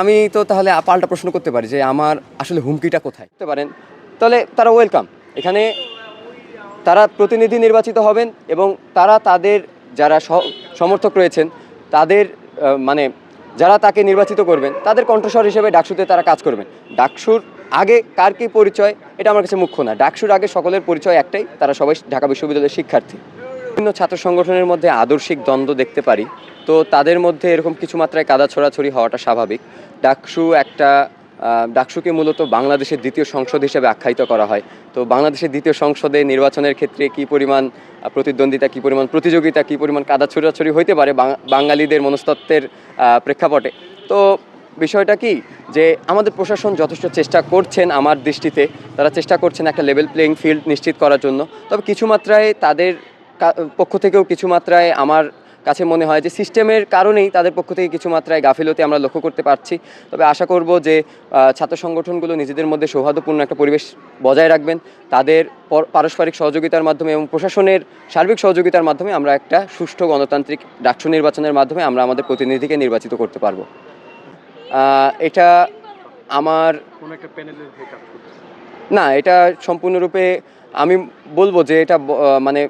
আমি তো তাহলে পাল্টা প্রশ্ন করতে পারি যে আমার আসলে হুমকিটা কোথায়? করতে পারেন? তাহলে তারা ওয়েলকাম এখানে তারা প্রতিনিধি নির্বাচিত হবেন এবং তারা তাদের যারা সমর্থক রয়েছেন, তাদের মানে যারা তাকে নির্বাচিত করবেন, তাদের কণ্ঠস্বর হিসেবে ডাকসুতে তারা কাজ করবেন। ডাকসুর আগে কার কী পরিচয়? এটা আমার কাছে মুখ্য না। ডাকসুর আগে সকলের পরিচয় একটাই, তারা সবাই ঢাকা বিশ্ববিদ্যালয়ের শিক্ষার্থী। বিভিন্ন ছাত্র সংগঠনের মধ্যে আদর্শিক দ্বন্দ্ব দেখতে পারি। তো তাদের মধ্যে এরকম কিছু মাত্রায় কাদা ছড়াছড়ি হওয়াটা স্বাভাবিক। ডাকসু একটা ডাকসুকে মূলত বাংলাদেশের দ্বিতীয় সংসদ হিসেবে আখ্যায়িত করা হয়। তো বাংলাদেশের দ্বিতীয় সংসদে নির্বাচনের ক্ষেত্রে কি পরিমাণ প্রতিদ্বন্দ্বিতা, কি পরিমাণ, প্রতিযোগিতা, কি পরিমাণ কাদা ছড়াছড়ি হইতে পারে বাঙালিদের মনস্তত্ত্বের প্রেক্ষাপটে? তো বিষয়টা কি যে আমাদের প্রশাসন যথেষ্ট চেষ্টা করছেন আমার দৃষ্টিতে। তারা চেষ্টা করছেন একটা লেভেল প্লেইং ফিল্ড নিশ্চিত করার জন্য। তবে কিছু মাত্রায় তাদের পক্ষ থেকেও কিছু মাত্রায় আমার কাছে মনে হয় যে সিস্টেমের কারণেই তাদের পক্ষ থেকে কিছু মাত্রায় গাফিলতি আমরা লক্ষ্য করতে পারছি। তবে আশা করব যে ছাত্র সংগঠনগুলো নিজেদের মধ্যে সৌহার্দ্যপূর্ণ একটা পরিবেশ বজায় রাখবেন। তাদের পর- পারস্পরিক সহযোগিতার মাধ্যমে এবং প্রশাসনের সার্বিক সহযোগিতার মাধ্যমে আমরা একটা সুষ্ঠু গণতান্ত্রিক ডাকসু নির্বাচনের মাধ্যমে আমরা আমাদের প্রতিনিধিকে নির্বাচিত করতে পারব। এটা আমার না এটা সম্পূর্ণরূপে আমি বলব যে এটা মানে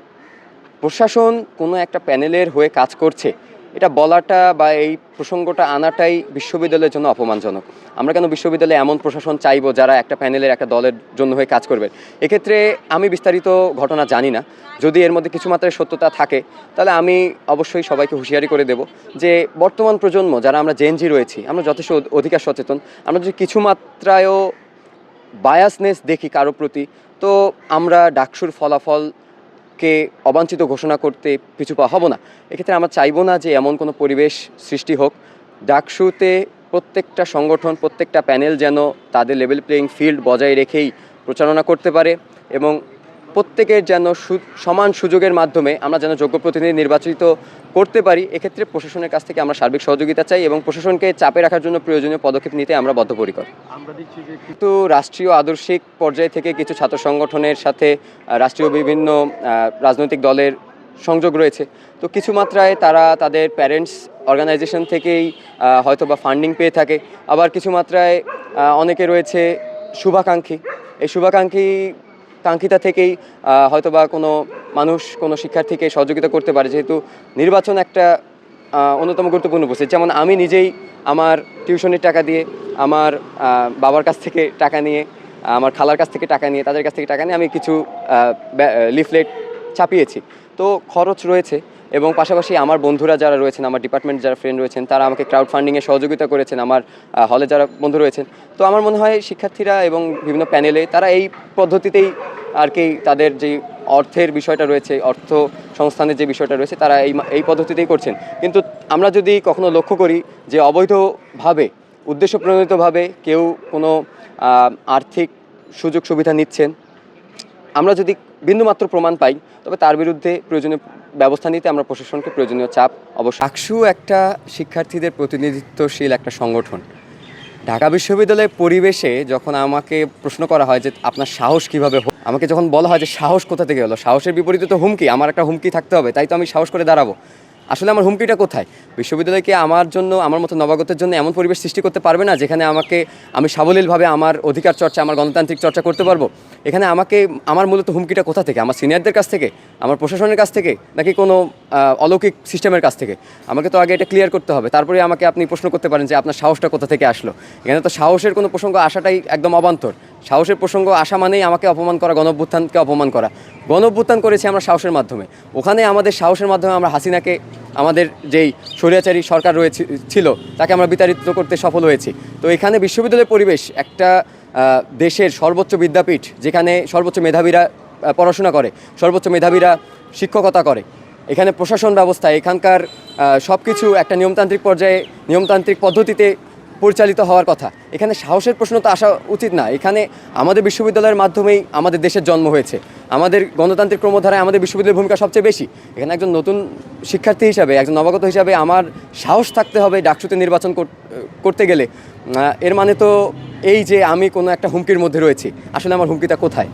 প্রশাসন কোনো একটা প্যানেলের হয়ে কাজ করছে, এটা বলাটা বা এই প্রসঙ্গটা আনাটাই বিশ্ববিদ্যালয়ের জন্য অপমানজনক। আমরা কেন বিশ্ববিদ্যালয়ে এমন প্রশাসন চাইব যারা একটা প্যানেলের, একটা দলের জন্য হয়ে কাজ করবে? এক্ষেত্রে আমি বিস্তারিত ঘটনা জানি না। যদি এর মধ্যে কিছু মাত্রায় সত্যতা থাকে, তাহলে আমি অবশ্যই সবাইকে হুঁশিয়ারি করে দেব যে বর্তমান প্রজন্ম, যারা আমরা জেনজি রয়েছি, আমরা যথেষ্ট অধিকার সচেতন, আমরা যদি কিছু মাত্রায়ও বায়াসনেস দেখি কারও প্রতি, তো আমরা ডাকসুর ফলাফলকে অবাঞ্ছিত ঘোষণা করতে পিছু পা হব না। এক্ষেত্রে আমরা চাইব না যে এমন কোনো পরিবেশ সৃষ্টি হোক। ডাকসুতে প্রত্যেকটা সংগঠন, প্রত্যেকটা প্যানেল যেন তাদের লেভেল প্লেয়িং ফিল্ড বজায় রেখেই প্রচারণা করতে পারে এবং প্রত্যেকের যেন সু- সমান সুযোগের মাধ্যমে আমরা যেন যোগ্য প্রতিনিধি নির্বাচিত করতে পারি এক্ষেত্রে প্রশাসনের কাছ থেকে আমরা সার্বিক সহযোগিতা চাই এবং প্রশাসনকে চাপে রাখার জন্য প্রয়োজনীয় পদক্ষেপ নিতে আমরা বদ্ধপরিকর। আমরা দেখছি যে কিন্তু রাষ্ট্রীয় আদর্শিক পর্যায় থেকে কিছু ছাত্র সংগঠনের সাথে রাষ্ট্রীয় বিভিন্ন রাজনৈতিক দলের সংযোগ রয়েছে। তো কিছু মাত্রায় তারা তাদের প্যারেন্টস অর্গানাইজেশন থেকেই হয়তো বা ফান্ডিং পেয়ে থাকে। আবার কিছু মাত্রায় অনেকে রয়েছে শুভাকাঙ্ক্ষী। এই শুভাকাঙ্ক্ষী কাঙ্ক্ষিতা থেকেই হয়তোবা কোনো মানুষ, কোনো শিক্ষার্থীকে সহযোগিতা করতে পারে। যেহেতু নির্বাচন একটা অন্যতম গুরুত্বপূর্ণ উপস্থিত যেমন আমি নিজেই আমার টিউশনের টাকা দিয়ে, আমার বাবার কাছ থেকে টাকা নিয়ে, আমার খালার কাছ থেকে টাকা নিয়ে, তাদের কাছ থেকে টাকা নিয়ে আমি কিছু লিফলেট ছাপিয়েছি। তো খরচ রয়েছে। এবং পাশাপাশি আমার বন্ধুরা যারা রয়েছেন, আমার ডিপার্টমেন্ট যারা ফ্রেন্ড রয়েছেন, তারা আমাকে ক্রাউড ফান্ডিংয়ে সহযোগিতা করেছেন, আমার হলে যারা বন্ধু রয়েছেন। তো আমার মনে হয় শিক্ষার্থীরা এবং বিভিন্ন প্যানেলে তারা এই পদ্ধতিতেই আর কি তাদের যে অর্থের বিষয়টা রয়েছে, অর্থ সংস্থানের যে বিষয়টা রয়েছে, তারা এই এই পদ্ধতিতেই করছেন। কিন্তু আমরা যদি কখনো লক্ষ্য করি যে অবৈধভাবে উদ্দেশ্য প্রণোদিতভাবে কেউ কোনো আর্থিক সুযোগ সুবিধা নিচ্ছেন আমরা যদি বিন্দুমাত্র প্রমাণ পাই, তবে তার বিরুদ্ধে প্রয়োজনীয় ব্যবস্থা নিতে আমরা প্রশাসনকে প্রয়োজনীয় চাপ অবশ্যই আকসু একটা শিক্ষার্থীদের প্রতিনিধিত্বশীল একটা সংগঠন। ঢাকা বিশ্ববিদ্যালয়ের পরিবেশে যখন আমাকে প্রশ্ন করা হয় যে আপনার সাহস কীভাবে আমাকে যখন বলা হয় যে সাহস কোথা থেকে হলো, সাহসের বিপরীতে তো হুমকি, আমার একটা হুমকি থাকতে হবে, তাই তো আমি সাহস করে দাঁড়াবো। আসলে আমার হুমকিটা কোথায়? বিশ্ববিদ্যালয়কে আমার জন্য, আমার মতো নবাগতের জন্য এমন পরিবেশ সৃষ্টি করতে পারবে না যেখানে আমাকে আমি সাবলীলভাবে আমার অধিকার চর্চা, আমার গণতান্ত্রিক চর্চা করতে পারব? এখানে আমাকে, আমার মূলত হুমকিটা কোথা থেকে? আমার সিনিয়রদের কাছ থেকে? আমার প্রশাসনের কাছ থেকে? নাকি কোনো অলৌকিক সিস্টেমের কাছ থেকে? আমাকে তো আগে এটা ক্লিয়ার করতে হবে। তারপরে আমাকে আপনি প্রশ্ন করতে পারেন যে আপনার সাহসটা কোথা থেকে আসলো? এখানে তো সাহসের কোনো প্রসঙ্গ আসাটাই একদম অবান্তর। সাহসের প্রসঙ্গ আসা মানেই আমাকে অপমান করা গণঅভ্যুত্থানকে অপমান করা। গণঅভ্যুত্থান করেছি আমরা সাহসের মাধ্যমে। ওখানে আমাদের সাহসের মাধ্যমে আমরা হাসিনাকে, আমাদের যেই স্বৈরাচারী সরকার রয়েছে, ছিল, তাকে আমরা বিতাড়িত করতে সফল হয়েছি। তো এখানে বিশ্ববিদ্যালয়ের পরিবেশ, একটা দেশের সর্বোচ্চ বিদ্যাপীঠ, যেখানে সর্বোচ্চ মেধাবীরা পড়াশোনা করে, সর্বোচ্চ মেধাবীরা শিক্ষকতা করে। এখানে প্রশাসন ব্যবস্থা, এখানকার সব কিছু একটা নিয়মতান্ত্রিক পর্যায়ে, নিয়মতান্ত্রিক পদ্ধতিতে পরিচালিত হওয়ার কথা। এখানে সাহসের প্রশ্ন তো আসা উচিত না। এখানে আমাদের বিশ্ববিদ্যালয়ের মাধ্যমেই আমাদের দেশের জন্ম হয়েছে। আমাদের গণতান্ত্রিক ক্রমধারায় আমাদের বিশ্ববিদ্যালয়ের ভূমিকা সবচেয়ে বেশি। এখানে একজন নতুন শিক্ষার্থী হিসাবে, একজন নবাগত হিসাবে আমার সাহস থাকতে হবে ডাকসুতে নির্বাচন করতে গেলে। এর মানে তো এই যে আমি কোনো একটা হুমকির মধ্যে রয়েছি। আসলে আমার হুমকিটা কোথায়?